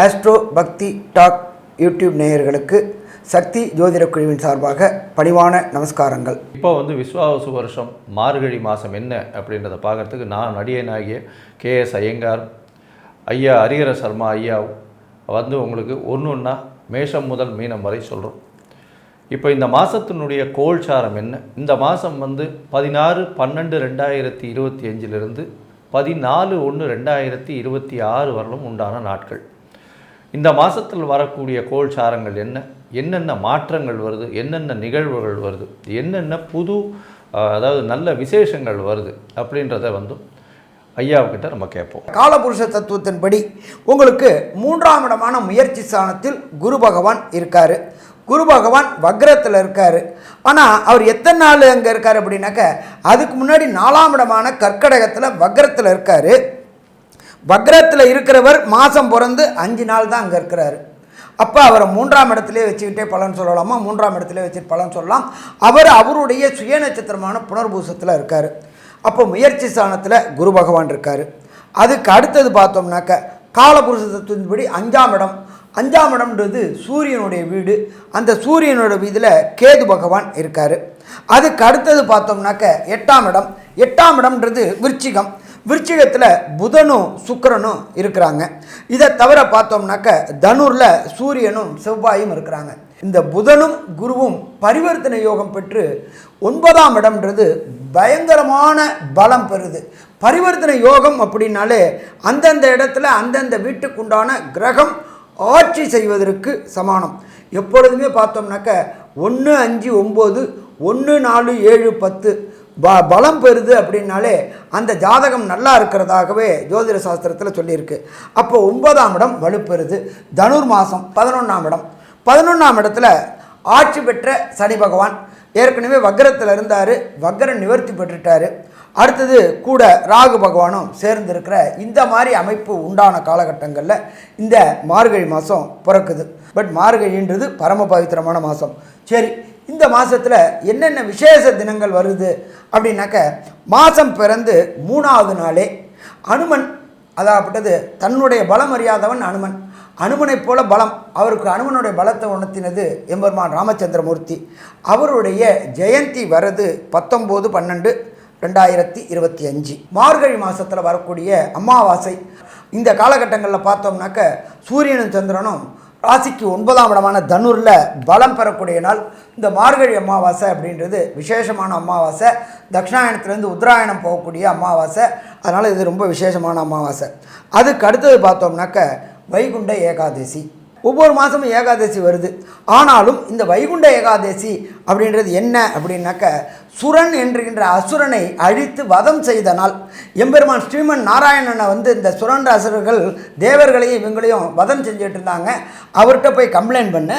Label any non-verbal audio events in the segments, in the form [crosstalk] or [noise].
Astro பக்தி talk YouTube நேயர்களுக்கு சக்தி ஜோதிட குழுவின் சார்பாக பணிவான நமஸ்காரங்கள். இப்போ வந்து விஸ்வாவசு வருஷம் மார்கழி மாதம் என்ன அப்படின்றத பார்க்கறதுக்கு நான் நடிகனாகிய கே எஸ் ஐயங்கார் ஐயா ஹரிஹர சர்மா ஐயா வந்து உங்களுக்கு ஒன்று ஒன்றா மேஷம் முதல் மீனம் வரை சொல்கிறோம் இப்போ இந்த மாதத்தினுடைய கோல்சாரம் என்ன? இந்த மாதம் வந்து பதினாறு பன்னெண்டு ரெண்டாயிரத்தி இருபத்தி அஞ்சிலிருந்து பதினாலு ஒன்று ரெண்டாயிரத்தி இருபத்தி ஆறு வரலும் உண்டான நாட்கள். இந்த மாதத்தில் வரக்கூடிய கோல்சாரங்கள் என்ன? என்னென்ன மாற்றங்கள் வருது? என்னென்ன நிகழ்வுகள் வருது? என்னென்ன புது அதாவது நல்ல விசேஷங்கள் வருது அப்படின்றத வந்து ஐயாவுக்கிட்ட நம்ம கேட்போம். காலபுருஷ தத்துவத்தின்படி உங்களுக்கு மூன்றாம் இடமான முயற்சி ஸ்தானத்தில் குரு பகவான் இருக்கார். குரு பகவான் வக்ரத்தில் இருக்கார். ஆனால் அவர் எத்தனை நாள் அங்கே இருக்கார் அப்படின்னாக்க அதுக்கு முன்னாடி நாலாம் இடமான கற்கடகத்தில் வக்ரத்தில் இருக்கார். வக்ரத்தில் இருக்கிறவர் மாதம் பிறந்து அஞ்சு நாள் தான் அங்கே இருக்கிறாரு. அப்போ அவரை மூன்றாம் இடத்துலேயே வச்சுக்கிட்டே பலன் சொல்லலாமா? மூன்றாம் இடத்துலேயே வச்சுட்டு பலன் சொல்லலாம். அவர் அவருடைய சுய நட்சத்திரமான புனர்பூசத்தில் இருக்கார். அப்போ முயற்சி ஸ்தானத்தில் குரு பகவான் இருக்கார். அதுக்கு அடுத்தது பார்த்தோம்னாக்க காலபுருஷ தத்துவத்தின்படி அஞ்சாம் இடம். அஞ்சாம் இடம்ன்றது சூரியனுடைய வீடு. அந்த சூரியனோட வீதியில் கேது பகவான் இருக்கார். அதுக்கு அடுத்தது பார்த்தோம்னாக்க எட்டாம் இடம். எட்டாம் இடம்ன்றது விருச்சிகம். விருச்சிகத்தில் புதனும் சுக்கரனும் இருக்கிறாங்க. இதை தவிர பார்த்தோம்னாக்க தனுரில் சூரியனும் செவ்வாயும் இருக்கிறாங்க. இந்த புதனும் குருவும் பரிவர்த்தனை யோகம் பெற்று ஒன்பதாம் இடம்ன்றது பயங்கரமான பலம் பெறுது. பரிவர்த்தனை யோகம் அப்படின்னாலே அந்தந்த இடத்துல அந்தந்த வீட்டுக்குண்டான கிரகம் ஆட்சி செய்வதற்கு சமானம். எப்பொழுதுமே பார்த்தோம்னாக்க ஒன்று அஞ்சு ஒம்பது ஒன்று நாலு ஏழு பத்து ப பலம் பெறுது அப்படின்னாலே அந்த ஜாதகம் நல்லா இருக்கிறதாகவே ஜோதிட சாஸ்திரத்தில் சொல்லியிருக்கு. அப்போ ஒன்பதாம் இடம் வலுப்பெறுது. தனுர் மாதம் பதினொன்றாம் இடம். பதினொன்றாம் இடத்துல ஆட்சி பெற்ற சனி பகவான். ஏற்கனவே வக்ரத்தில் இருந்தார். வக்ரம் நிவர்த்தி பெற்றுட்டார். அடுத்தது கூட ராகு பகவானும் சேர்ந்திருக்கிற இந்த மாதிரி அமைப்பு உண்டான காலகட்டங்களில் இந்த மார்கழி மாதம் பிறக்குது. பட் மார்கழின்றது பரம பவித்திரமான மாதம் சரி இந்த மாதத்தில் என்னென்ன விசேஷ தினங்கள் வருது அப்படின்னாக்க மாதம் பிறந்து மூணாவது நாளே அனுமன் அதாகப்பட்டது தன்னுடைய பலம் அறியாதவன் அனுமன். அனுமனைப் போல பலம். அவருக்கு அனுமனுடைய பலத்தை உணர்த்தினது எம்பெருமான் ராமச்சந்திரமூர்த்தி. அவருடைய ஜெயந்தி வரது பத்தொம்போது பன்னெண்டு. ரெண்டாயிரத்தி இருபத்தி அஞ்சு மார்கழி மாதத்தில் வரக்கூடிய அமாவாசை. இந்த காலகட்டங்களில் பார்த்தோம்னாக்க சூரியனும் சந்திரனும் ராசிக்கு ஒன்பதாம் இடமான தனுரில் பலம் பெறக்கூடிய நாள். இந்த மார்கழி அமாவாசை அப்படின்றது விசேஷமான அமாவாசை. தட்சிணாயனத்துலேருந்து உத்தராயணம் போகக்கூடிய அமாவாசை. அதனால் இது ரொம்ப விசேஷமான அமாவாசை. அதுக்கு அடுத்தது பார்த்தோம்னாக்க வைகுண்ட ஏகாதசி. ஒவ்வொரு மாதமும் ஏகாதசி வருது. ஆனாலும் இந்த வைகுண்ட ஏகாதசி அப்படின்றது என்ன அப்படின்னாக்க சுரன் என்கின்ற அசுரனை அழித்து வதம் செய்த நாள். எம்பெருமான் ஸ்ரீமன் நாராயணனை வந்து இந்த சுரன் அசுரர்கள் தேவர்களையும் இவங்களையும் வதம் செஞ்சுட்டு இருந்தாங்க. அவர்கிட்ட போய் கம்ப்ளைண்ட் பண்ண.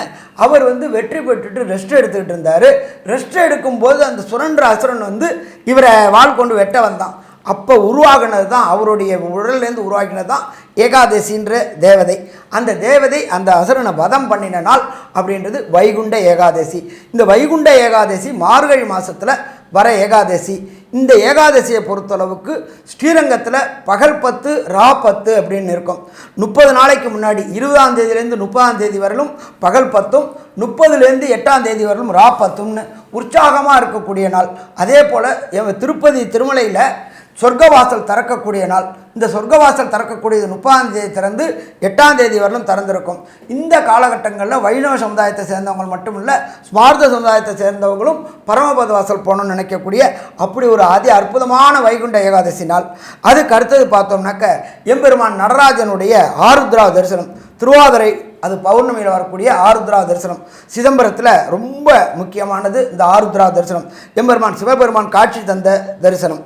அவர் வந்து வெற்றி பெற்றுட்டு ரெஸ்ட் எடுத்துக்கிட்டு இருந்தார். ரெஸ்ட் எடுக்கும்போது அந்த சுரன்ற அசுரன் வந்து இவரை வாள் கொண்டு வெட்ட வந்தான். அப்போ உருவாகினது தான் அவருடைய உடல்லேருந்து உருவாக்கினது தான் ஏகாதசின்ற தேவதை. அந்த தேவதை அந்த அசுரனை வதம் பண்ணின நாள் அப்படின்றது வைகுண்ட ஏகாதசி. இந்த வைகுண்ட ஏகாதசி மார்கழி மாதத்தில் வர ஏகாதசி. இந்த ஏகாதசியை பொறுத்தளவுக்கு ஸ்ரீரங்கத்தில் பகல் பத்து ரா பத்து அப்படின்னு இருக்கும். முப்பது நாளைக்கு முன்னாடி இருபதாம் தேதியிலேருந்து முப்பதாம் தேதி வரலும் பகல் பத்தும் முப்பதுலேருந்து எட்டாம் தேதி வரலும் ரா பத்தும்னு உற்சாகமாக இருக்கக்கூடிய நாள். அதே போல் திருப்பதி திருமலையில் சொர்க்கவாசல் திறக்கக்கூடிய நாள். இந்த சொர்க்கவாசல் திறக்கக்கூடியது முப்பதாம் தேதி திறந்து எட்டாம் தேதி வரலும் திறந்திருக்கும். இந்த காலகட்டங்களில் வைணவ சமுதாயத்தை சேர்ந்தவங்க மட்டும் இல்லை ஸ்மார்த்த சமுதாயத்தை சேர்ந்தவங்களும் பரமபத வாசல் போகணும்னு நினைக்கக்கூடிய அப்படி ஒரு அதி அற்புதமான வைகுண்ட ஏகாதசி நாள். அதுக்கு அடுத்தது பார்த்தோம்னாக்க எம்பெருமான் நடராஜனுடைய ஆருத்ரா தரிசனம். திருவாதிரை அது பௌர்ணமியில் வரக்கூடிய ஆருத்ரா தரிசனம். சிதம்பரத்தில் ரொம்ப முக்கியமானது இந்த ஆருத்ரா தரிசனம். எம்பெருமான் சிவபெருமான் காட்சி தந்த தரிசனம்.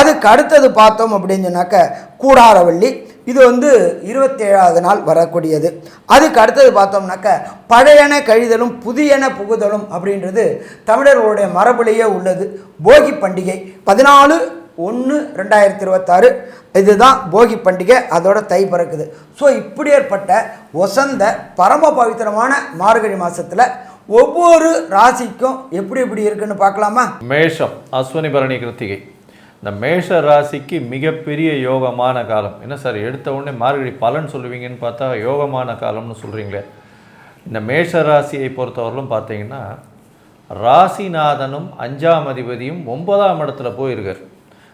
அதுக்கு அடுத்தது பார்த்தோம் அப்படின்னு சொன்னாக்க கூடாரவள்ளி. இது வந்து இருபத்தேழாவது நாள் வரக்கூடியது. அதுக்கு அடுத்தது பார்த்தோம்னாக்க பழையன கழிதலும் புதியன புகுதலும் அப்படின்றது தமிழர்களுடைய மரபுலேயே உள்ளது. போகி பண்டிகை பதினாலு ஒன்று ரெண்டாயிரத்தி இருபத்தாறு. இதுதான் போகி பண்டிகை அதோட தை பிறக்குது. ஸோ இப்படி ஏற்பட்ட ஒசந்த பரம பவித்திரமான மார்கழி மாதத்தில் ஒவ்வொரு ராசிக்கும் எப்படி எப்படி இருக்குன்னு பார்க்கலாமா? மேஷம் அஸ்வினி பரணி கிருத்திகை. இந்த மேஷ ராசிக்கு மிகப்பெரிய யோகமான காலம். என்ன சார் எடுத்த உடனே மார்கழி பலன் சொல்லுவீங்கன்னு பார்த்தா யோகமான காலம்னு சொல்கிறீங்களே இந்த மேஷ ராசியை பொறுத்தவரையிலும் பார்த்தீங்கன்னா ராசிநாதனும் அஞ்சாம் அதிபதியும் ஒன்பதாம் இடத்துல போயிருக்கார்.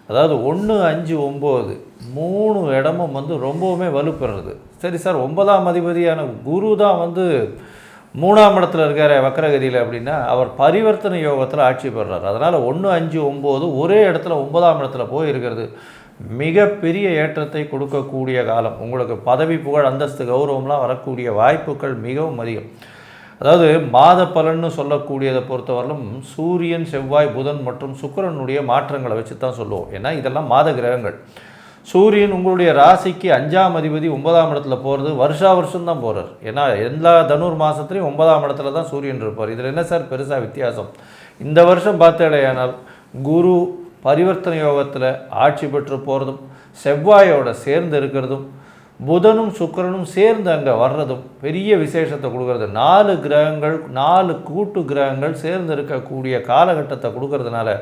அதாவது ஒன்று அஞ்சு ஒம்பது மூணு இடமும் வந்து ரொம்பவுமே வலுப்பெறுறது. சரி சார் ஒன்பதாம் அதிபதியான குரு தான் வந்து மூணாம் இடத்துல இருக்கார் வக்கரகதியில் அப்படின்னா அவர் பரிவர்த்தனை யோகத்தில் ஆட்சி பெறுறார் அதனால் ஒன்று அஞ்சு ஒம்பது ஒரே இடத்துல ஒன்பதாம் இடத்துல போய் இருக்கிறது மிகப்பெரிய ஏற்றத்தை கொடுக்கக்கூடிய காலம். உங்களுக்கு பதவி புகழ் அந்தஸ்து கௌரவம்லாம் வரக்கூடிய வாய்ப்புகள் மிகவும் அதிகம். அதாவது மாத பலன்னு சொல்லக்கூடியதை பொறுத்தவரையிலும் சூரியன் செவ்வாய் புதன் மற்றும் சுக்கிரனுடைய மாற்றங்களை வச்சு தான் சொல்லுவோம். ஏன்னா இதெல்லாம் மாத கிரகங்கள். சூரியன் உங்களுடைய ராசிக்கு அஞ்சாம் அதிபதி ஒன்பதாம் இடத்துல போகிறது வருஷா வருஷம் தான் போகிறார் ஏன்னா எல்லா தனுர் மாதத்துலேயும் ஒன்பதாம் இடத்துல தான் சூரியன் இருப்பார். இதில் என்ன சார் பெருசாக வித்தியாசம்? இந்த வருஷம் பார்த்தேடையானால் குரு பரிவர்த்தனை யோகத்தில் ஆட்சி பெற்று போகிறதும் செவ்வாயோட சேர்ந்து இருக்கிறதும் புதனும் சுக்கிரனும் சேர்ந்து அங்கே வர்றதும் பெரிய விசேஷத்தை கொடுக்கறது. நாலு கிரகங்கள் நாலு கூட்டு கிரகங்கள் சேர்ந்து இருக்கக்கூடிய காலகட்டத்தை கொடுக்கறதுனால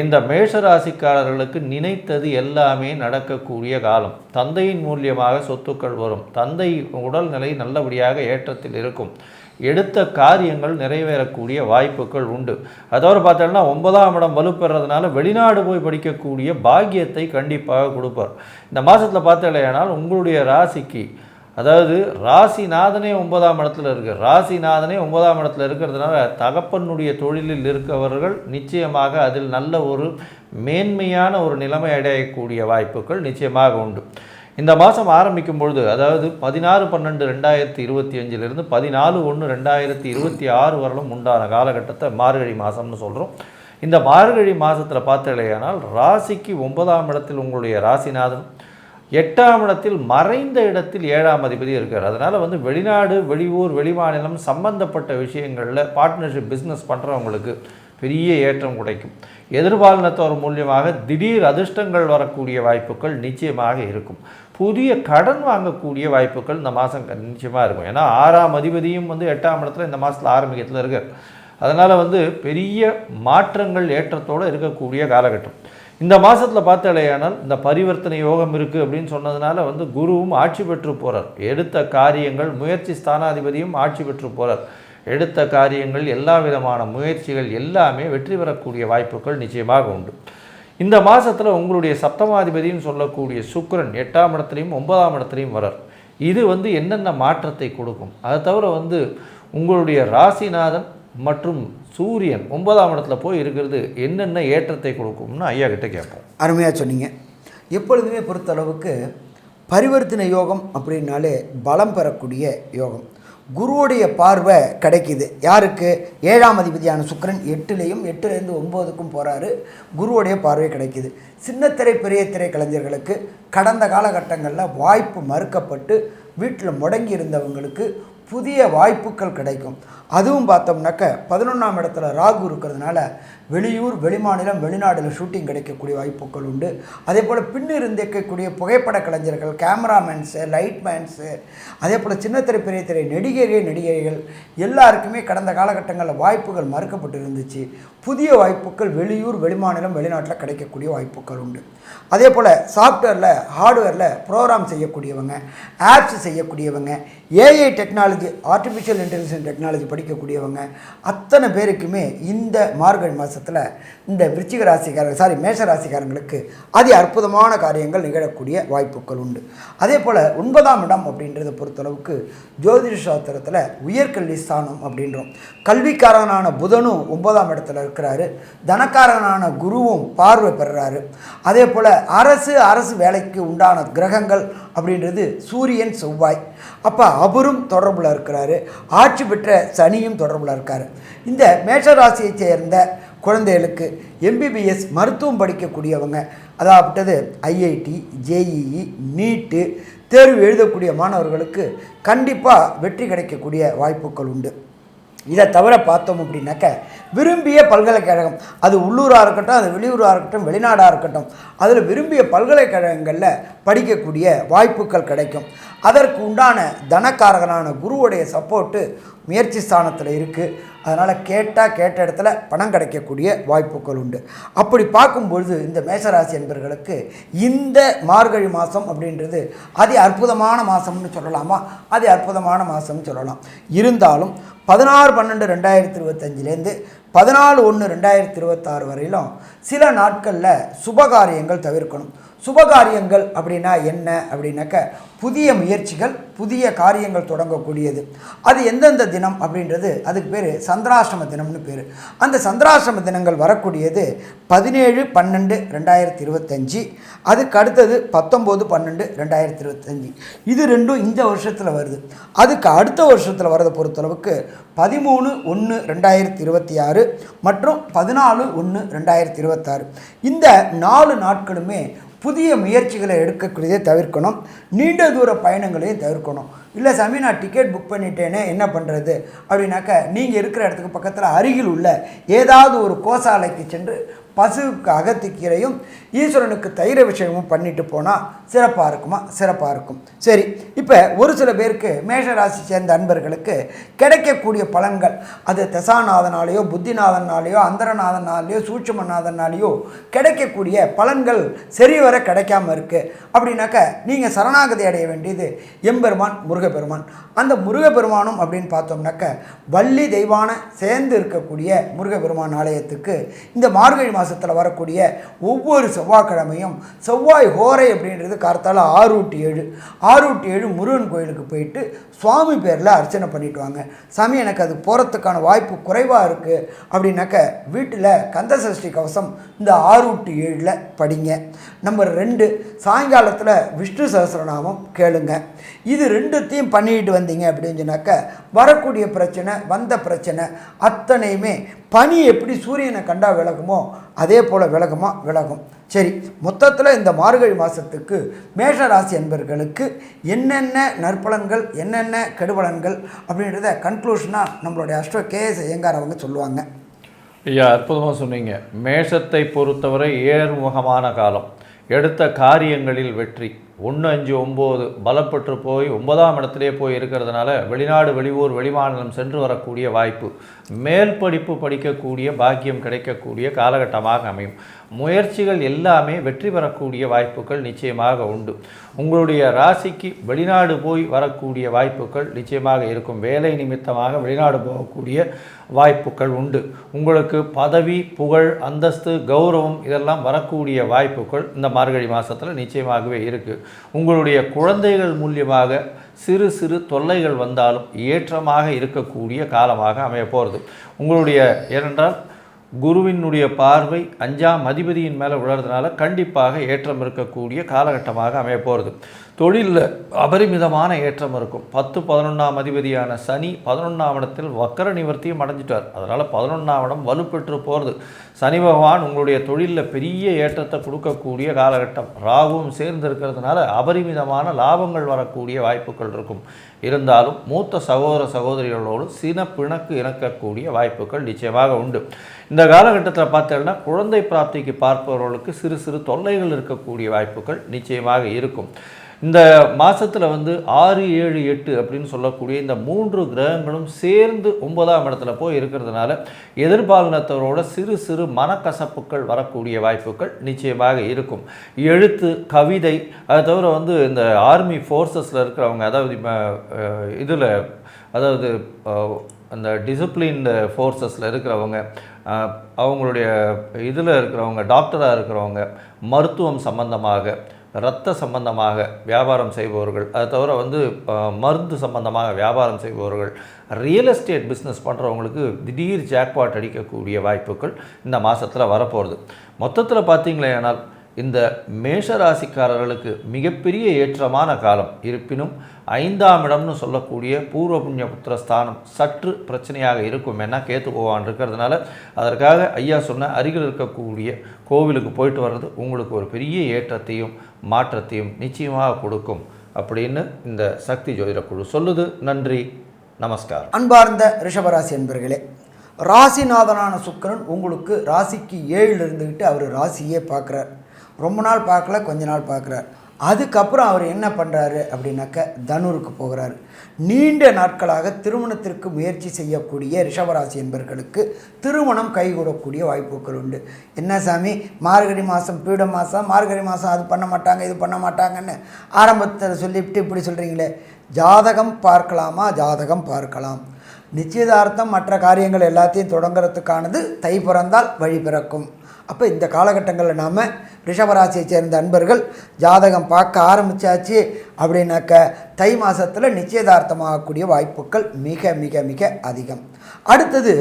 இந்த மேஷராசிக்காரர்களுக்கு நினைத்தது எல்லாமே நடக்கக்கூடிய காலம். தந்தையின் மூலியமாக சொத்துக்கள் வரும். தந்தை உடல்நிலை நல்லபடியாக ஏற்றத்தில் இருக்கும். எடுத்த காரியங்கள் நிறைவேறக்கூடிய வாய்ப்புகள் உண்டு. அதோடு பார்த்தோம்னா ஒன்பதாம் இடம் வலுப்பெறதுனால வெளிநாடு போய் படிக்கக்கூடிய பாக்கியத்தை கண்டிப்பாக கொடுப்பார். இந்த மாதத்தில் பார்த்தலையானால் உங்களுடைய ராசிக்கு அதாவது ராசிநாதனே ஒன்பதாம் இடத்துல இருக்கு. ராசிநாதனே ஒன்பதாம் இடத்துல இருக்கிறதுனால தகப்பனுடைய தொழிலில் இருக்கவர்கள் நிச்சயமாக அதில் நல்ல ஒரு மேன்மையான ஒரு நிலைமை அடையக்கூடிய வாய்ப்புகள் நிச்சயமாக உண்டு. இந்த மாதம் ஆரம்பிக்கும் பொழுது அதாவது பதினாறு பன்னெண்டு ரெண்டாயிரத்தி இருபத்தி அஞ்சிலிருந்து பதினாலு ஒன்று ரெண்டாயிரத்தி இருபத்தி ஆறு வரலும் உண்டான காலகட்டத்தை மார்கழி மாதம்னு சொல்கிறோம் இந்த மார்கழி மாதத்தில் பார்த்தலையானால் ராசிக்கு ஒன்பதாம் இடத்தில் உங்களுடைய ராசிநாதன் எட்டாம் இடத்தில் மறைந்த இடத்தில் ஏழாம் அதிபதி இருக்கார். அதனால் வந்து வெளிநாடு வெளியூர் வெளிமாநிலம் சம்பந்தப்பட்ட விஷயங்களில் பார்ட்னர்ஷிப் பிஸ்னஸ் பண்ணுறவங்களுக்கு பெரிய ஏற்றம் கிடைக்கும். எதிர்பாலினத்தோர் மூலியமாக திடீர் அதிர்ஷ்டங்கள் வரக்கூடிய வாய்ப்புகள் நிச்சயமாக இருக்கும். புதிய கடன் வாங்கக்கூடிய வாய்ப்புகள் இந்த மாதம் நிச்சயமாக இருக்கும். ஏன்னா ஆறாம் அதிபதியும் வந்து எட்டாம் இடத்துல இந்த மாதத்தில் ஆரம்பிக்கத்தில் இருக்கார். அதனால் வந்து பெரிய மாற்றங்கள் ஏற்றத்தோடு இருக்கக்கூடிய காலகட்டம். இந்த மாதத்தில் பார்த்தாலேயானால் இந்த பரிவர்த்தனை யோகம் இருக்குது அப்படின்னு சொன்னதுனால வந்து குருவும் ஆட்சி பெற்று போகிறார் எடுத்த காரியங்கள் முயற்சி ஸ்தானாதிபதியும் ஆட்சி பெற்று போகிறார் எடுத்த காரியங்கள் எல்லா விதமான முயற்சிகள் எல்லாமே வெற்றி பெறக்கூடிய வாய்ப்புகள் நிச்சயமாக உண்டு. இந்த மாதத்தில் உங்களுடைய சப்தமாதிபதின்னு சொல்லக்கூடிய சுக்கிரன் எட்டாம் இடத்துலையும் ஒன்பதாம் இடத்துலையும் வரார் இது வந்து என்னென்ன மாற்றத்தை கொடுக்கும்? அதை தவிர வந்து உங்களுடைய ராசிநாதன் மற்றும் சூரியன் ஒன்பதாம் இடத்துல போய் இருக்கிறது என்னென்ன ஏற்றத்தை கொடுக்கும்னு ஐயா கிட்ட கேட்போம். அருமையாக சொன்னீங்க. எப்பொழுதுமே பொறுத்தளவுக்கு பரிவர்த்தனை யோகம் அப்படின்னாலே பலம் பெறக்கூடிய யோகம். குருவுடைய பார்வை கிடைக்கிது. யாருக்கு? ஏழாம் அதிபதியான சுக்கரன் எட்டுலேயும் எட்டுலேருந்து ஒம்போதுக்கும் போகிறாரு குருவுடைய பார்வை கிடைக்கிது. சின்னத்திரை பெரிய திரை கலைஞர்களுக்கு கடந்த காலகட்டங்களில் வாய்ப்பு மறுக்கப்பட்டு வீட்டில் முடங்கி இருந்தவங்களுக்கு புதிய வாய்ப்புகள் கிடைக்கும். அதுவும் பார்த்தோம்னாக்க பதினொன்றாம் இடத்துல ராகு இருக்கிறதுனால வெளியூர் வெளிமாநிலம் வெளிநாடில் ஷூட்டிங் கிடைக்கக்கூடிய வாய்ப்புகள் உண்டு. அதே போல் பின்னிருந்து இருக்கக்கூடிய புகைப்பட கலைஞர்கள் கேமராமேன்ஸு லைட்மேன்ஸு அதே போல் சின்னத்திரை பெரிய திரை நடிகர்கள் நடிகைகள் எல்லாருக்குமே கடந்த காலகட்டங்களில் வாய்ப்புகள் மறுக்கப்பட்டு இருந்துச்சு. புதிய வாய்ப்புகள் வெளியூர் வெளிமாநிலம் வெளிநாட்டில் கிடைக்கக்கூடிய வாய்ப்புகள் உண்டு. அதே போல் சாஃப்ட்வேரில் ஹார்ட்வேரில் ப்ரோக்ராம் செய்யக்கூடியவங்க ஆப்ஸ் செய்யக்கூடியவங்க AI technology artificial intelligence technology படிக்கக்கூடியவங்க அத்தனை பேருக்குமே இந்த மார்கழி மாதத்தில் இந்த விருச்சிக ராசிக்காரங்க சாரி மேஷ ராசிக்காரங்களுக்கு அதி அற்புதமான காரியங்கள் நிகழக்கூடிய வாய்ப்புகள் உண்டு. அதே போல் ஒன்பதாம் இடம் அப்படின்றத பொறுத்தளவுக்கு ஜோதிட சாஸ்திரத்தில் உயர்கல்வி ஸ்தானம் அப்படின்றோம். கல்விக்காரனான புதனும் ஒன்பதாம் இடத்துல இருக்கிறாரு. தனக்காரனான குருவும் பார்வை பெறுறாரு. அதே போல் அரசு அரசு வேலைக்கு உண்டான கிரகங்கள் அப்படின்றது சூரியன் செவ்வாய். அப்போ அவரும் தொடர்பில் இருக்கிறாரு. ஆட்சி பெற்ற சனியும் தொடர்பில் இருக்கார். இந்த மேஷராசியை சேர்ந்த குழந்தைகளுக்கு எம்பிபிஎஸ் மருத்துவம் படிக்கக்கூடியவங்க அதாவது ஐஐடி ஜேஇஇ நீட்டு தேர்வு எழுதக்கூடிய மாணவர்களுக்கு கண்டிப்பாக வெற்றி கிடைக்கக்கூடிய வாய்ப்புகள் உண்டு. இதை தவிர பார்த்தோம் அப்படின்னாக்க விரும்பிய பல்கலைக்கழகம் அது உள்ளூராக இருக்கட்டும் அது வெளியூராக இருக்கட்டும் வெளிநாடாக இருக்கட்டும் அதில் விரும்பிய பல்கலைக்கழகங்களில் படிக்கக்கூடிய வாய்ப்புகள் கிடைக்கும். அதற்கு உண்டான தனக்காரகனான குருவுடைய சப்போர்ட்டு முயற்சி ஸ்தானத்தில் இருக்குது அதனால் கேட்டால் கேட்ட இடத்துல பணம் கிடைக்கக்கூடிய வாய்ப்புகள் உண்டு. அப்படி பார்க்கும்பொழுது இந்த மேசராசி என்பர்களுக்கு இந்த மார்கழி மாதம் அப்படின்றது அதி அற்புதமான மாதம்னு சொல்லலாமா? அதி அற்புதமான மாதம்னு சொல்லலாம். இருந்தாலும் பதினாறு பன்னெண்டு ரெண்டாயிரத்தி இருபத்தஞ்சிலேருந்து பதினாலு ஒன்று ரெண்டாயிரத்தி இருபத்தாறு வரையிலும் சில நாட்களில் சுபகாரியங்கள் தவிர்க்கணும். சுபகாரியங்கள் அப்படின்னா என்ன அப்படின்னாக்க புதிய முயற்சிகள் புதிய காரியங்கள் தொடங்கக்கூடியது. அது எந்தெந்த தினம் அப்படின்றது அதுக்கு பேர் சந்திராசிரம தினம்னு பேர். அந்த சந்திராசிரம தினங்கள் வரக்கூடியது பதினேழு பன்னெண்டு ரெண்டாயிரத்தி இருபத்தஞ்சி அதுக்கு அடுத்தது பத்தொம்போது பன்னெண்டு ரெண்டாயிரத்தி இருபத்தஞ்சி இது ரெண்டும் இந்த வருஷத்தில் வருது. அதுக்கு அடுத்த வருஷத்தில் வரதை பொறுத்தளவுக்கு பதிமூணு ஒன்று ரெண்டாயிரத்தி இருபத்தி ஆறு மற்றும் பதினாலு ஒன்று ரெண்டாயிரத்தி இருபத்தாறு இந்த நாலு நாட்களுமே புதிய முயற்சிகளை எடுக்கக்கூடியதை தவிர்க்கணும். நீண்ட தூர பயணங்களையும் தவிர்க்கணும். இல்லை சாமி நான் டிக்கெட் புக் பண்ணிட்டேனே என்ன பண்ணுறது அப்படின்னாக்க நீங்கள் இருக்கிற இடத்துக்கு பக்கத்தில் அருகில் உள்ள ஏதாவது ஒரு கோசாலைக்கு சென்று பசுவுக்கு அகத்திக்கீரையும் ஈஸ்வரனுக்கு தைர விஷயமும் பண்ணிட்டு போனால் சிறப்பாக இருக்குமா? சிறப்பாக இருக்கும். சரி இப்போ ஒரு சில பேருக்கு மேஷராசி சேர்ந்த அன்பர்களுக்கு கிடைக்கக்கூடிய பலன்கள் அது தசாநாதனாலேயோ புத்திநாதனாலேயோ அந்தரநாதனாலேயோ சூட்சமநாதனாலேயோ கிடைக்கக்கூடிய பலன்கள் சரிவர கிடைக்காம இருக்குது அப்படின்னாக்க நீங்கள் சரணாகதி அடைய வேண்டியது எம்பெருமான் முருகப்பெருமான். அந்த முருகப்பெருமானும் அப்படின்னு பார்த்தோம்னாக்க வள்ளி தெய்வான சேர்ந்து இருக்கக்கூடிய முருகப்பெருமான் ஆலயத்துக்கு இந்த மார்கழி மாதத்தில் வரக்கூடிய ஒவ்வொரு செவ்வாய்க்கிழமையும் செவ்வாய் ஹோரை அப்படின்றது கார்த்தால ஆறு ஏழு. ஆறு ஏழு முருகன் கோயிலுக்கு போயிட்டு சுவாமி பேரில் அர்ச்சனை பண்ணிட்டு வாங்க சாமி எனக்கு அது போகிறதுக்கான வாய்ப்பு குறைவாக இருக்குது அப்படின்னாக்க வீட்டில் கந்த சஷ்டி கவசம் இந்த ஆறு ஏழில் படிங்க. நம்பர் ரெண்டு சாயங்காலத்தில் விஷ்ணு சகஸ்ரநாமம் கேளுங்க. இது ரெண்டுத்தையும் பண்ணிட்டு வந்தீங்க அப்படின்னு சொன்னாக்க வரக்கூடிய பிரச்சனை வந்த பிரச்சனை அத்தனையுமே பனி எப்படி சூரியனை கண்டா விலகுமோ அதே போல் விலகுமா விலகும். சரி மொத்தத்தில் இந்த மார்கழி மாதத்துக்கு மேஷராசி என்பர்களுக்கு என்னென்ன நற்பலன்கள் என்னென்ன கெடுபலன்கள் அப்படின்றத கன்க்ளூஷனாக நம்மளுடைய அஷ்டோ கேஎஸ் ஐயங்கார் அவங்க சொல்லுவாங்க. ஐயா அற்புதமாக சொன்னீங்க. மேஷத்தை பொறுத்தவரை ஏர்முகமான காலம். எடுத்த காரியங்களில் வெற்றி. ஒன்று அஞ்சு ஒம்பது. பலப்பட்டு போய் ஒன்பதாம் இடத்துலேயே போய் இருக்கிறதுனால வெளிநாடு வெளியூர் வெளிமாநிலம் சென்று வரக்கூடிய வாய்ப்பு. மேல் படிப்பு படிக்கக்கூடிய பாக்கியம் கிடைக்கக்கூடிய காலகட்டமாக அமையும். முயற்சிகள் எல்லாமே வெற்றி பெறக்கூடிய வாய்ப்புகள் நிச்சயமாக உண்டு. உங்களுடைய ராசிக்கு வெளிநாடு போய் வரக்கூடிய வாய்ப்புகள் நிச்சயமாக இருக்கும். வேலை நிமித்தமாக வெளிநாடு போகக்கூடிய வாய்ப்புகள் உண்டு. உங்களுக்கு பதவி புகழ் அந்தஸ்து கௌரவம் இதெல்லாம் வரக்கூடிய வாய்ப்புகள் இந்த மார்கழி மாதத்தில் நிச்சயமாகவே இருக்குது உங்களுடைய குழந்தைகள் மூலியமாக சிறு சிறு தொல்லைகள் வந்தாலும் ஏற்றமாக இருக்கக்கூடிய காலமாக அமைய போகிறது உங்களுடைய ஏனென்றால் குருவினுடைய பார்வை அஞ்சாம் அதிபதியின் மேலே விழுறதுனால கண்டிப்பாக ஏற்றம் இருக்கக்கூடிய காலகட்டமாக அமைய போகிறது தொழிலில் அபரிமிதமான ஏற்றம் இருக்கும். பத்து பதினொன்றாம் அதிபதியான சனி பதினொன்றாம் இடத்தில் வக்கர நிவர்த்தியும் அடைஞ்சிட்டார். அதனால் பதினொன்றாம் இடம் வலுப்பெற்று போகிறது சனி பகவான் உங்களுடைய தொழிலில் பெரிய ஏற்றத்தை கொடுக்கக்கூடிய காலகட்டம். ராகுவும் சேர்ந்து இருக்கிறதுனால அபரிமிதமான லாபங்கள் வரக்கூடிய வாய்ப்புகள் இருக்கும். இருந்தாலும் மூத்த சகோதர சகோதரிகளோடு சின பிணக்கு இணக்கக்கூடிய வாய்ப்புகள் நிச்சயமாக உண்டு. இந்த காலகட்டத்தில் பார்த்தீங்கன்னா குழந்தை பிராப்திக்கு பார்ப்பவர்களுக்கு சிறு சிறு தொல்லைகள் இருக்கக்கூடிய வாய்ப்புகள் நிச்சயமாக இருக்கும். இந்த மாதத்தில் வந்து ஆறு ஏழு எட்டு அப்படின்னு சொல்லக்கூடிய இந்த மூன்று கிரகங்களும் சேர்ந்து ஒன்பதாம் இடத்துல போய் இருக்கிறதுனால எதிர்பாலினத்தவரோட சிறு சிறு மனக்கசப்புகள் வரக்கூடிய வாய்ப்புகள் நிச்சயமாக இருக்கும். எழுத்து கவிதை அது தவிர வந்து இந்த ஆர்மி ஃபோர்ஸஸில் இருக்கிறவங்க அதாவது இதில் அதாவது அந்த டிசிப்ளின் ஃபோர்ஸஸில் இருக்கிறவங்க அவங்களுடைய இதில் இருக்கிறவங்க டாக்டராக இருக்கிறவங்க மருத்துவம் சம்பந்தமாக இரத்த சம்பந்தமாக வியாபாரம் செய்பவர்கள் அதை தவிர வந்து மருந்து சம்பந்தமாக வியாபாரம் செய்பவர்கள் ரியல் எஸ்டேட் பிஸ்னஸ் பண்ணுறவங்களுக்கு திடீர் ஜாக்பாட் அடிக்கக்கூடிய வாய்ப்புகள் இந்த மாதத்தில் வரப்போகிறது மொத்தத்தில் பார்த்தீங்களேனால் இந்த மேஷ ராசிக்காரர்களுக்கு மிகப்பெரிய ஏற்றமான காலம். இருப்பினும் ஐந்தாம் இடம்னு சொல்லக்கூடிய பூர்வ புண்ணிய புத்திர ஸ்தானம் சற்று பிரச்சனையாக இருக்கும். ஏன்னா கேத்து போவான் இருக்கிறதுனால அதற்காக ஐயா சொன்ன அருகில் இருக்கக்கூடிய கோவிலுக்கு போயிட்டு வர்றது உங்களுக்கு ஒரு பெரிய ஏற்றத்தையும் மாற்றத்தையும் நிச்சயமாக கொடுக்கும் அப்படின்னு இந்த சக்தி ஜோதிடக்குழு குழு சொல்லுது. நன்றி. நமஸ்காரம். அன்பார்ந்த ரிஷபராசி என்பர்களே ராசிநாதனான சுக்கிரன் உங்களுக்கு ராசிக்கு ஏழில் இருந்துக்கிட்டு அவர் ராசியே பார்க்குறார். ரொம்ப நாள் பார்க்கல கொஞ்ச நாள் பார்க்குறார். அதுக்கப்புறம் அவர் என்ன பண்ணுறாரு அப்படின்னாக்க தனுருக்கு போகிறாரு. நீண்ட நாட்களாக திருமணத்திற்கு முயற்சி செய்யக்கூடிய ரிஷபராசி என்பவர்களுக்கு திருமணம் கைகூடக்கூடிய வாய்ப்புகள் உண்டு. என்ன சாமி? மார்கழி மாதம் பீட மாதம் மார்கழி மாதம் அது பண்ண மாட்டாங்க இது பண்ண மாட்டாங்கன்னு ஆரம்பத்தில் சொல்லிவிட்டு இப்படி சொல்கிறீங்களே ஜாதகம் பார்க்கலாமா? ஜாதகம் பார்க்கலாம். நிச்சயதார்த்தம் மற்ற காரியங்கள் எல்லாத்தையும் தொடங்குறதுக்கானது தை பிறந்தால் வழி பிறக்கும். அப்போ இந்த காலகட்டங்களில் நாம் ரிஷபராசியை சேர்ந்த அன்பர்கள் ஜாதகம் பார்க்க ஆரம்பித்தாச்சு அப்படின்னாக்க தை மாதத்தில் நிச்சயதார்த்தமாகக்கூடிய வாய்ப்புகள் மிக மிக மிக அதிகம். அடுத்தது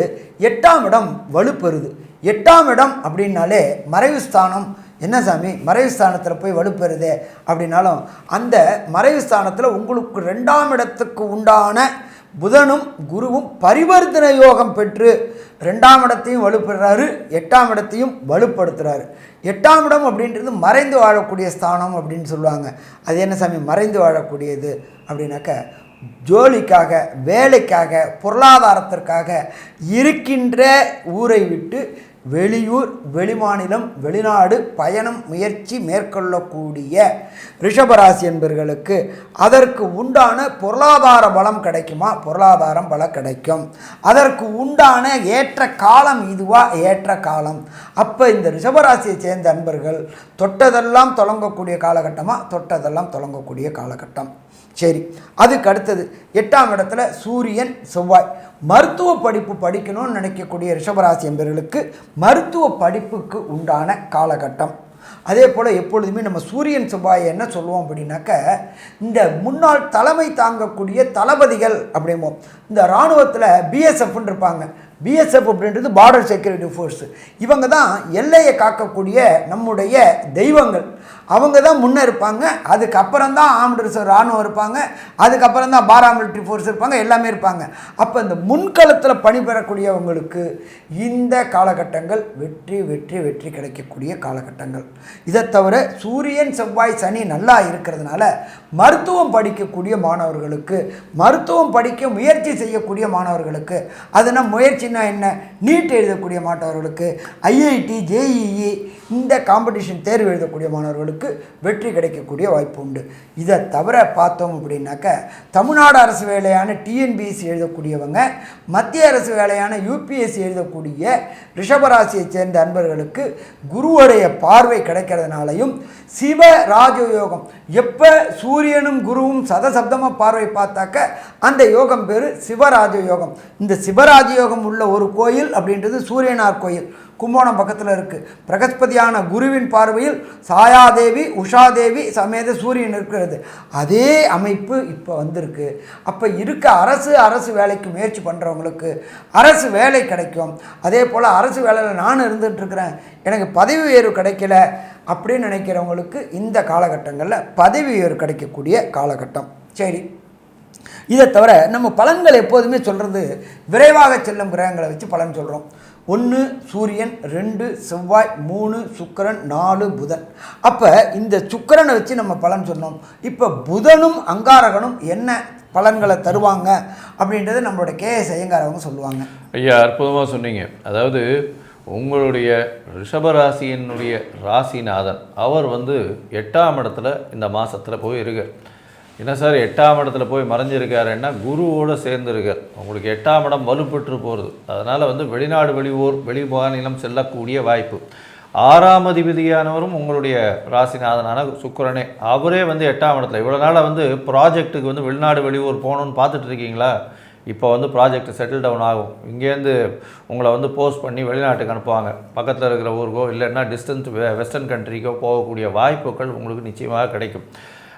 எட்டாம் இடம் வலுப்பெறுது. எட்டாம் இடம் அப்படின்னாலே மறைவு ஸ்தானம். என்ன சாமி? மறைவு ஸ்தானத்தில் போய் வலுப்பெறுதே அப்படின்னாலும் அந்த மறைவு ஸ்தானத்தில் உங்களுக்கு ரெண்டாம் இடத்துக்கு உண்டான புதனும் குருவும் பரிவர்த்தனை யோகம் பெற்று ரெண்டாம் இடத்தையும் வலுப்படுறாரு எட்டாம் இடத்தையும் வலுப்படுத்துகிறாரு எட்டாம் இடம் அப்படின்றது மறைந்து வாழக்கூடிய ஸ்தானம் அப்படின்னு சொல்லுவாங்க. அது என்ன சாமி? மறைந்து வாழக்கூடியது அப்படின்னாக்க ஜோலிக்காக வேலைக்காக பொருளாதாரத்திற்காக இருக்கின்ற ஊரை விட்டு வெளியூர் வெளிமாநிலம் வெளிநாடு பயணம் முயற்சி மேற்கொள்ளக்கூடிய ரிஷபராசி என்பர்களுக்கு அதற்கு உண்டான பொருளாதார பலம் கிடைக்குமா? பொருளாதாரம் பல கிடைக்கும். அதற்கு உண்டான ஏற்ற காலம் இதுவா? ஏற்ற காலம். அப்போ இந்த ரிஷபராசியை சேர்ந்த அன்பர்கள் தொட்டதெல்லாம் தொடங்கக்கூடிய காலகட்டமாக தொட்டதெல்லாம் தொடங்கக்கூடிய காலகட்டம். சரி அதுக்கு அடுத்தது எட்டாம் இடத்துல சூரியன் செவ்வாய். மருத்துவ படிப்பு படிக்கணும்னு நினைக்கக்கூடிய ரிஷபராசி என்பவர்களுக்கு மருத்துவ படிப்புக்கு உண்டான காலகட்டம். அதே போல் எப்பொழுதுமே நம்ம சூரியன் செவ்வாயை என்ன சொல்லுவோம் அப்படின்னாக்க இந்த முன்னாள் தலைமை தாங்கக்கூடிய தளபதிகள் அப்படிம்போம். இந்த இராணுவத்தில் பிஎஸ்எஃப்னு இருப்பாங்க. பிஎஸ்எஃப் அப்படின்றது பார்டர் செக்யூரிட்டி ஃபோர்ஸ் இவங்க தான் எல்லையை காக்கக்கூடிய நம்முடைய தெய்வங்கள். அவங்க தான் முன்னே இருப்பாங்க அதுக்கப்புறம் தான் ஆர்ம்டு ரிசர்வ் ராணுவம் இருப்பாங்க அதுக்கப்புறம் தான் பாராமிலிட்ரி ஃபோர்ஸ் இருப்பாங்க எல்லாமே இருப்பாங்க. அப்போ இந்த முன்களத்தில் பணிபெறக்கூடியவங்களுக்கு இந்த காலகட்டங்கள் வெற்றி வெற்றி வெற்றி கிடைக்கக்கூடிய காலகட்டங்கள். இதை தவிர சூரியன் செவ்வாய் சனி நல்லா இருக்கிறதுனால மருத்துவம் படிக்கக்கூடிய மாணவர்களுக்கு மருத்துவம் படிக்க முயற்சி செய்யக்கூடிய மாணவர்களுக்கு அதுனா முயற்சினா என்ன? நீட் எழுதக்கூடிய மாணவர்களுக்கு ஐஐடி ஜேஇஇ இந்த காம்படிஷன் தேர்வு எழுதக்கூடிய மாணவர்களுக்கு வெற்றி கிடைக்கக்கூடிய வாய்ப்பு உண்டு. இதை தவிர பார்த்தோம் அப்படின்னாக்க தமிழ்நாடு அரசு வேலையான டிஎன்பிஎஸ்சி எழுதக்கூடியவங்க மத்திய அரசு வேலையான யூபிஎஸ்சி எழுதக்கூடிய ரிஷபராசியை சேர்ந்த அன்பர்களுக்கு குருவுடைய பார்வை கிடைக்கிறதுனாலையும் சிவ ராஜயோகம் எப்போ சூரியனும் குருவும் சதசப்தமாக பார்வை பார்த்தாக்க அந்த யோகம் பேர் சிவராஜ யோகம் இந்த சிவராஜ யோகம் உள்ள உள்ள ஒரு கோயில் அப்படின்றது சூரியனார் கோயில். கும்போணம் பக்கத்தில் இருக்குது பிரகஸ்பதியான குருவின் பார்வையில் சாயாதேவி உஷாதேவி சமேத சூரியன் இருக்கிறது அதே அமைப்பு இப்போ வந்திருக்கு. அப்போ இருக்க அரசு அரசு வேலைக்கு முயற்சி பண்ணுறவங்களுக்கு அரசு வேலை கிடைக்கும். அதே போல் அரசு வேலையில் நான் இருந்துகிட்ருக்கிறேன் எனக்கு பதவி உயர்வு கிடைக்கல அப்படின்னு நினைக்கிறவங்களுக்கு இந்த காலகட்டங்களில் பதவி உயர்வு கிடைக்கக்கூடிய காலகட்டம். சரி. இதை தவிர நம்ம பலன்கள் எப்போதுமே சொல்கிறது விரைவாக செல்லும் கிரகங்களை வச்சு பலன் சொல்கிறோம் ஒன்று சூரியன் ரெண்டு செவ்வாய் மூணு சுக்கிரன் நாலு புதன். அப்போ இந்த சுக்கிரனை வச்சு நம்ம பலன் சொன்னோம். இப்போ புதனும் அங்காரகனும் என்ன பலன்களை தருவாங்க அப்படின்றத நம்மளோட கேஎஸ் ஐயங்கார் அவங்க சொல்லுவாங்க. ஐயா அற்புதமாக சொன்னீங்க. அதாவது உங்களுடைய ரிஷபராசியினுடைய ராசிநாதன் அவர் வந்து எட்டாம் இடத்துல இந்த மாதத்தில் போய் இருக்கார் என்ன சார் எட்டாம் இடத்துல போய் மறைஞ்சிருக்காருன்னா குருவோடு சேர்ந்துருக்கார். உங்களுக்கு எட்டாம் இடம் வலுப்பெற்று போகிறது அதனால் வந்து வெளிநாடு வெளியூர் வெளி மாநிலம் செல்லக்கூடிய வாய்ப்பு. ஆறாம் அதிபதியானவரும் உங்களுடைய ராசிநாதனான சுக்கரனே. அவரே வந்து எட்டாம் இடத்துல. இவ்வளோ நாளாக வந்து ப்ராஜெக்ட்டுக்கு வந்து வெளிநாடு வெளியூர் போகணுன்னு பார்த்துட்டு இருக்கீங்களா? இப்போ வந்து ப்ராஜெக்ட் செட்டில் டவுன் ஆகும். இங்கேருந்து உங்களை வந்து போஸ்ட் பண்ணி வெளிநாட்டுக்கு அனுப்புவாங்க. பக்கத்தில் இருக்கிற ஊருக்கோ இல்லைன்னா டிஸ்டன்ஸ் வெஸ்டர்ன் கண்ட்ரிக்கோ போகக்கூடிய வாய்ப்புகள் உங்களுக்கு நிச்சயமாக கிடைக்கும்.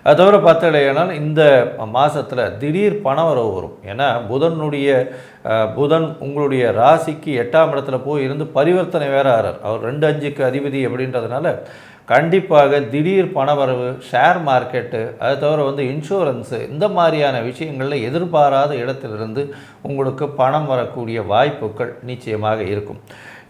அது தவிர பார்த்தீங்கன்னா இந்த மாதத்தில் திடீர் பணவரவு வரும். ஏன்னா புதனுடைய புதன் உங்களுடைய ராசிக்கு எட்டாம் இடத்துல போய் இருந்து பரிவர்த்தனை வேற ஆறார். அவர் ரெண்டு அஞ்சுக்கு அதிபதி அப்படின்றதுனால கண்டிப்பாக திடீர் பணவரவு ஷேர் மார்க்கெட்டு அது தவிர வந்து இன்சூரன்ஸு இந்த மாதிரியான விஷயங்களில் எதிர்பாராத இடத்திலிருந்து உங்களுக்கு பணம் வரக்கூடிய வாய்ப்புகள் நிச்சயமாக இருக்கும்.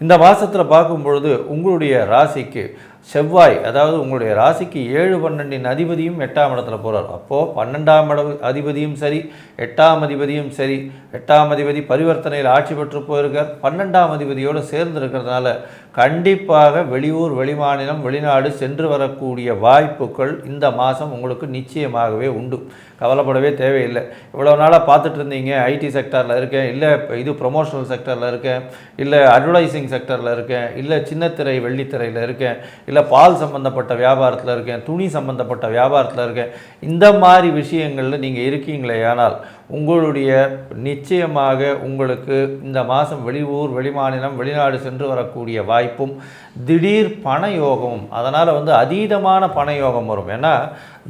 இந்த மாதத்தில் பார்க்கும் பொழுது உங்களுடைய ராசிக்கு செவ்வாய் அதாவது உங்களுடைய ராசிக்கு ஏழு பன்னெண்டின் அதிபதியும் எட்டாம் இடத்துல போகிறார் அப்போது பன்னெண்டாம் இட அதிபதியும் சரி எட்டாம் அதிபதியும் சரி எட்டாம் அதிபதி பரிவர்த்தனையில் ஆட்சி பெற்று போயிருக்கார். பன்னெண்டாம் அதிபதியோடு சேர்ந்து இருக்கிறதுனால கண்டிப்பாக வெளியூர் வெளிமாநிலம் வெளிநாடு சென்று வரக்கூடிய வாய்ப்புகள் இந்த மாதம் உங்களுக்கு நிச்சயமாகவே உண்டு. கவலைப்படவே தேவையில்லை. இவ்வளோ நாளாக பார்த்துட்டு இருந்தீங்க. ஐடி செக்டரில் இருக்கேன். இல்லை இது ப்ரொமோஷனல் செக்டரில் இருக்கேன். இல்லை அட்வர்டைசிங் செக்டரில் இருக்கேன். இல்லை சின்னத்திரை வெள்ளித்திரையில் இருக்கேன். இல்லை பால் சம்மந்தப்பட்ட வியாபாரத்தில் இருக்கேன். துணி சம்மந்தப்பட்ட வியாபாரத்தில் இருக்கேன். இந்த மாதிரி விஷயங்களில் நீங்கள் இருக்கீங்களே ஆனால் உங்களுடைய நிச்சயமாக உங்களுக்கு இந்த மாதம் வெளியூர் வெளிமாநிலம் வெளிநாடு சென்று வரக்கூடிய வாய்ப்பும் திடீர் பண யோகமும் அதனால் வந்து அதீதமான பண யோகம் வரும். ஏன்னா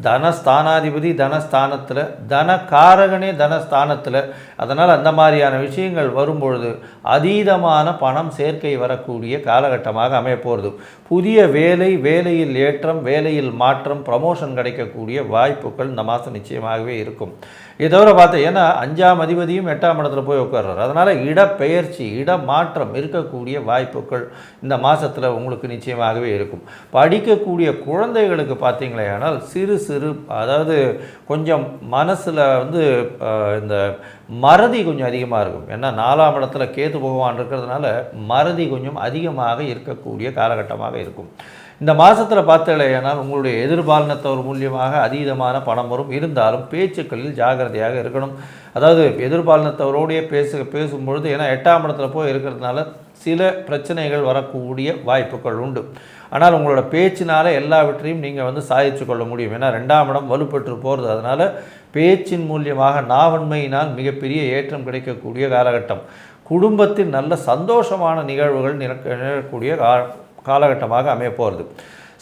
தனஸ்தானாதிபதி தனஸ்தானத்தில் தனகாரகனே தனஸ்தானத்தில் அதனால் அந்த மாதிரியான விஷயங்கள் வரும்பொழுது அதீதமான பணம் சேர்க்கை வரக்கூடிய காலகட்டமாக அமையப்போகிறது. புதிய வேலை வேலையில் ஏற்றம் வேலையில் மாற்றம் ப்ரமோஷன் கிடைக்கக்கூடிய வாய்ப்புகள் இந்த மாதம் நிச்சயமாகவே இருக்கும். இதை தவிர பார்த்தா ஏன்னா அஞ்சாம் அதிபதியும் எட்டாம் இடத்துல போய் உட்கார்றாரு. அதனால் இடப்பெயர்ச்சி இடமாற்றம் இருக்கக்கூடிய வாய்ப்புகள் இந்த மாதத்தில் உங்களுக்கு நிச்சயமாகவே இருக்கும். படிக்கக்கூடிய குழந்தைகளுக்கு பார்த்தீங்களே ஆனால் சிறு சிறு அதாவது கொஞ்சம் மனசில் வந்து இந்த மறதி கொஞ்சம் அதிகமாக இருக்கும். ஏன்னா நாலாம் இடத்துல கேது பகவான் இருக்கிறதுனால மறதி கொஞ்சம் அதிகமாக இருக்கக்கூடிய காலகட்டமாக இருக்கும். இந்த மாதத்தில் பார்த்தலையானால் உங்களுடைய எதிர்பாலனத்தவர் மூலியமாக அதீதமான பணம் வரும். இருந்தாலும் பேச்சுக்களில் ஜாகிரதையாக இருக்கணும். அதாவது எதிர்பாலனத்தவரோடைய பேச பேசும்பொழுது ஏன்னா எட்டாம் இடத்துல போய் இருக்கிறதுனால சில பிரச்சனைகள் வரக்கூடிய வாய்ப்புகள் உண்டு. ஆனால் உங்களோட பேச்சினால எல்லாவற்றையும் நீங்கள் வந்து சாதிச்சு கொள்ள முடியும். ஏன்னா ரெண்டாம் இடம் வலுப்பெற்று போகிறது அதனால் பேச்சின் மூலியமாக நாவன்மையினால் மிகப்பெரிய ஏற்றம் கிடைக்கக்கூடிய காலகட்டம். குடும்பத்தில் நல்ல சந்தோஷமான நிகழ்வுகள் நிகழ- நிகழக்கூடிய கா- காலகட்டமாக அமைய போகிறது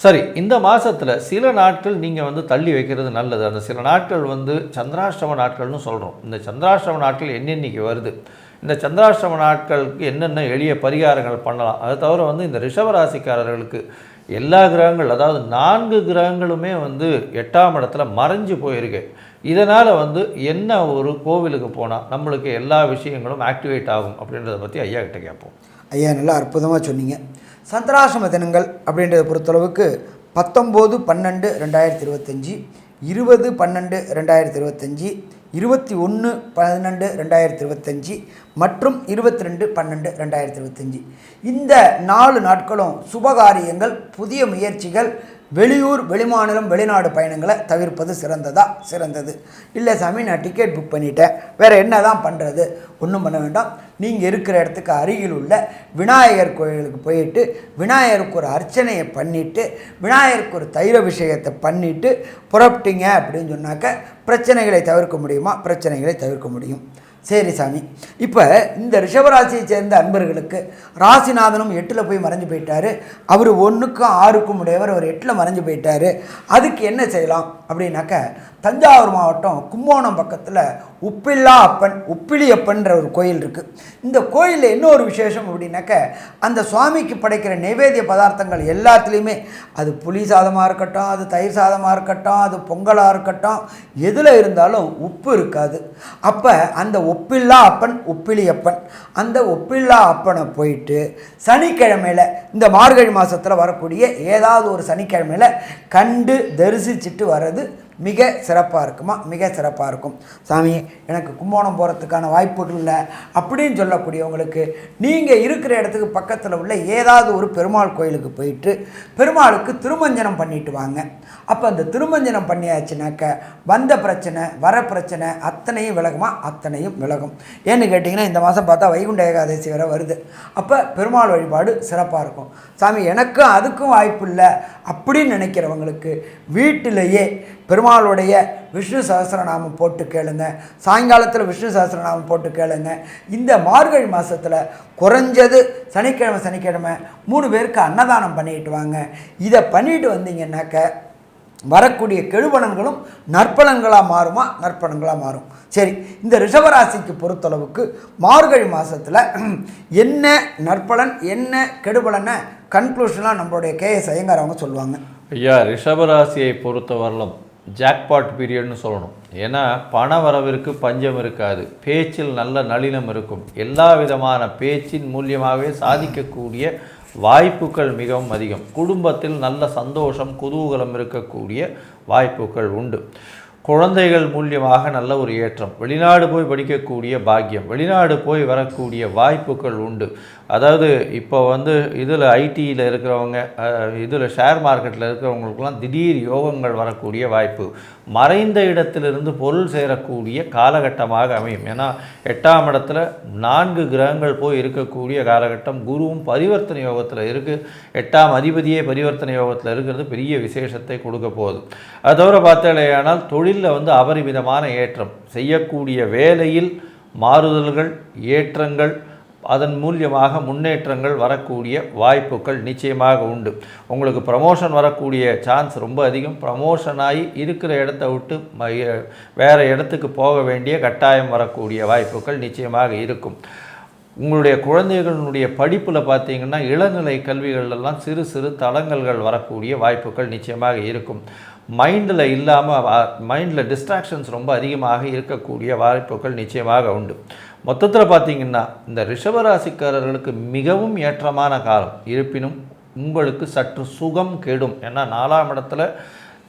சரி இந்த மாதத்தில் சில நாட்கள் நீங்கள் வந்து தள்ளி வைக்கிறது நல்லது. அந்த சில நாட்கள் வந்து சந்திராஷ்டம நாட்கள்னு சொல்கிறோம் இந்த சந்திராஷ்டம நாட்கள் என்னென்னைக்கு வருது? இந்த சந்திராஷ்டம நாட்களுக்கு என்னென்ன எளிய பரிகாரங்கள் பண்ணலாம்? அதை தவிர வந்து இந்த ரிஷபராசிக்காரர்களுக்கு எல்லா கிரகங்கள் அதாவது நான்கு கிரகங்களுமே வந்து எட்டாம் இடத்துல மறைஞ்சு போயிருக்கு. இதனால் வந்து என்ன ஒரு கோவிலுக்கு போனால் நம்மளுக்கு எல்லா விஷயங்களும் ஆக்டிவேட் ஆகும் அப்படின்றத பற்றி ஐயா கிட்ட கேட்போம். ஐயா நல்லா அற்புதமாக சொன்னீங்க. சந்திராசிரம தினங்கள் அப்படின்றத பொறுத்தளவுக்கு பத்தொம்போது பன்னெண்டு ரெண்டாயிரத்தி இருபத்தஞ்சி இருபது பன்னெண்டு ரெண்டாயிரத்தி இருபத்தஞ்சி இருபத்தி ஒன்று பன்னெண்டு ரெண்டாயிரத்தி இருபத்தஞ்சி மற்றும் இருபத்தி ரெண்டு பன்னெண்டு ரெண்டாயிரத்தி இருபத்தஞ்சி இந்த நாலு நாட்களும் சுபகாரியங்கள் புதிய முயற்சிகள் வெளியூர் வெளிமாநிலம் வெளிநாடு பயணங்களை தவிர்ப்பது சிறந்ததா? சிறந்தது. இல்லை சாமி நான் டிக்கெட் புக் பண்ணிட்டேன். வேறு என்ன தான் பண்ணுறது ஒன்றும் பண்ண வேண்டாம். நீங்கள் இருக்கிற இடத்துக்கு அருகில் உள்ள விநாயகர் கோயிலுக்கு போயிட்டு விநாயகருக்கு ஒரு அர்ச்சனையை பண்ணிவிட்டு விநாயகருக்கு ஒரு தைர விஷயத்தை பண்ணிவிட்டு புறப்பட்டீங்க அப்படின்னு சொன்னாக்க பிரச்சனைகளை தவிர்க்க முடியுமா? பிரச்சனைகளை தவிர்க்க முடியும். சரி சாமி. இப்போ இந்த ரிஷபராசியை சேர்ந்த அன்பர்களுக்கு ராசிநாதனும் எட்டில் போய் மறைஞ்சு போயிட்டாரு. அவர் ஒன்றுக்கும் ஆறுக்கும் உடையவர் அவர் எட்டில் மறைஞ்சு போயிட்டார். அதுக்கு என்ன செய்யலாம்? அப்படின்னாக்க தஞ்சாவூர் மாவட்டம் கும்போணம் பக்கத்தில் உப்பில்லா அப்பன் உப்பிலி அப்பன்ற ஒரு கோயில் இருக்குது இந்த கோயிலில் என்ன ஒரு விசேஷம் அப்படின்னாக்க அந்த சுவாமிக்கு படைக்கிற நைவேத்திய பதார்த்தங்கள் எல்லாத்துலேயுமே அது புளி சாதமாக இருக்கட்டும் அது தயிர் சாதமாக இருக்கட்டும் அது பொங்கலாக இருக்கட்டும் எதில் இருந்தாலும் உப்பு இருக்காது. அப்போ அந்த ஒப்பில்லா அப்பன் உப்பிலி அப்பன் அந்த ஒப்பில்லா அப்பனை போயிட்டு சனிக்கிழமையில் இந்த மார்கழி மாதத்தில் வரக்கூடிய ஏதாவது ஒரு சனிக்கிழமையில் கண்டு தரிசிச்சுட்டு வர்றது மிக சிறப்பாக இருக்குமா? மிக சிறப்பாக இருக்கும். சாமி எனக்கு கும்போணம் போகிறதுக்கான வாய்ப்புகள் இல்லை அப்படின்னு சொல்லக்கூடியவங்களுக்கு நீங்கள் இருக்கிற இடத்துக்கு பக்கத்தில் உள்ள ஏதாவது ஒரு பெருமாள் கோயிலுக்கு போயிட்டு பெருமாளுக்கு திருமஞ்சனம் பண்ணிட்டு வாங்க. அப்போ அந்த திருமஞ்சனம் பண்ணியாச்சுனாக்க வந்த பிரச்சனை வர பிரச்சனை அத்தனையும் விலகுமா? அத்தனையும் விலகும். ஏன்னு கேட்டிங்கன்னா இந்த மாதம் பார்த்தா வைகுண்ட ஏகாதசி வேற வருது. அப்போ பெருமாள் வழிபாடு சிறப்பாக இருக்கும். சாமி எனக்கும் அதுக்கும் வாய்ப்பு இல்லை அப்படின்னு நினைக்கிறவங்களுக்கு வீட்டிலேயே பெருமாளுடைய விஷ்ணு சகசிரநாமம் போட்டு கேளுங்க. சாயங்காலத்தில் விஷ்ணு சகசிரநாமம் போட்டு கேளுங்க. இந்த மார்கழி மாதத்தில் குறைஞ்சது சனிக்கிழமை சனிக்கிழமை மூணு பேருக்கு அன்னதானம் பண்ணிட்டு வாங்க. இதை பண்ணிட்டு வந்தீங்கன்னாக்க வரக்கூடிய கெடுபலன்களும் நற்பலன்களாக மாறுமா? நற்பலன்களாக மாறும். சரி இந்த ரிஷபராசிக்கு பொறுத்தளவுக்கு மார்கழி மாதத்தில் [clears throat] என்ன நற்பலன் என்ன கெடுபலனை கன்க்ளூஷனாக நம்மளுடைய கேஎஸ் ஐயங்கார் அவங்க சொல்லுவாங்க. ஐயா ரிஷபராசியை பொறுத்தவரலும் ஜாக்பாட் பீரியட்னு சொல்லணும். ஏன்னா பண வரவிற்கு பஞ்சம் இருக்காது. பேச்சில் நல்ல நளினம் இருக்கும். எல்லா விதமான பேச்சின் மூலியமாகவே சாதிக்கக்கூடிய வாய்ப்புகள் மிகவும் அதிகம். குடும்பத்தில் நல்ல சந்தோஷம் குதூகலம் இருக்கக்கூடிய வாய்ப்புகள் உண்டு. குழந்தைகள் மூலியமாக நல்ல ஒரு ஏற்றம். வெளிநாடு போய் படிக்கக்கூடிய பாக்கியம். வெளிநாடு போய் வரக்கூடிய வாய்ப்புகள் உண்டு. அதாவது இப்போ வந்து இதில் ஐடியில் இருக்கிறவங்க இதில் ஷேர் மார்க்கெட்டில் இருக்கிறவங்களுக்கெல்லாம் திடீர் யோகங்கள் வரக்கூடிய வாய்ப்பு மறைந்த இடத்திலிருந்து பொருள் சேரக்கூடிய காலகட்டமாக அமையும். ஏன்னா எட்டாம் இடத்துல நான்கு கிரகங்கள் போய் இருக்கக்கூடிய காலகட்டம் குருவும் பரிவர்த்தனை யோகத்தில் இருக்குது எட்டாம் அதிபதியே பரிவர்த்தனை யோகத்தில் இருக்கிறது பெரிய விசேஷத்தை கொடுக்க போகுது. அது தவிர பார்த்தாலேயானால் தொழிலில் வந்து அபரிமிதமான ஏற்றம் செய்யக்கூடிய வேலையில் மாறுதல்கள் ஏற்றங்கள் அதன் மூலியமாக முன்னேற்றங்கள் வரக்கூடிய வாய்ப்புகள் நிச்சயமாக உண்டு. உங்களுக்கு ப்ரமோஷன் வரக்கூடிய சான்ஸ் ரொம்ப அதிகம். ப்ரமோஷன் ஆகி இருக்கிற இடத்த விட்டு ம- இடத்துக்கு போக வேண்டிய கட்டாயம் வரக்கூடிய வாய்ப்புகள் நிச்சயமாக இருக்கும். உங்களுடைய குழந்தைகளுடைய படிப்பில் பார்த்தீங்கன்னா இளநிலை கல்விகளெல்லாம் சிறு சிறு தடங்கல்கள் வரக்கூடிய வாய்ப்புகள் நிச்சயமாக இருக்கும். மைண்டில் இல்லாமல் மைண்டில் டிஸ்ட்ராக்ஷன்ஸ் ரொம்ப அதிகமாக இருக்கக்கூடிய வாய்ப்புகள் நிச்சயமாக உண்டு. மொத்தத்தில் பார்த்தீங்கன்னா இந்த ரிஷபராசிக்காரர்களுக்கு மிகவும் ஏற்றமான காலம். இருப்பினும் உங்களுக்கு சற்று சுகம் கெடும். ஏன்னா நாலாம் இடத்துல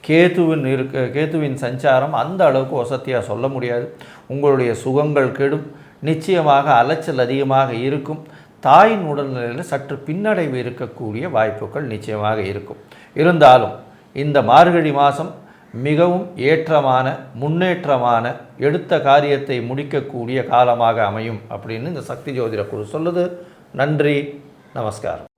கேதுவின் இருக்க கேதுவின் சஞ்சாரம் அந்த அளவுக்கு வசதியாக சொல்ல முடியாது. உங்களுடைய சுகங்கள் கெடும். நிச்சயமாக அலைச்சல் அதிகமாக இருக்கும். தாயின் உடல்நிலையில் சற்று பின்னடைவு இருக்கக்கூடிய வாய்ப்புகள் நிச்சயமாக இருக்கும். இருந்தாலும் இந்த மார்கழி மாதம் மிகவும் ஏற்றமான முன்னேற்றமான எடுத்த காரியத்தை முடிக்கக்கூடிய காலமாக அமையும் அப்படின்னு இந்த சக்தி ஜோதிட குழு சொல்லுது. நன்றி நமஸ்காரம்.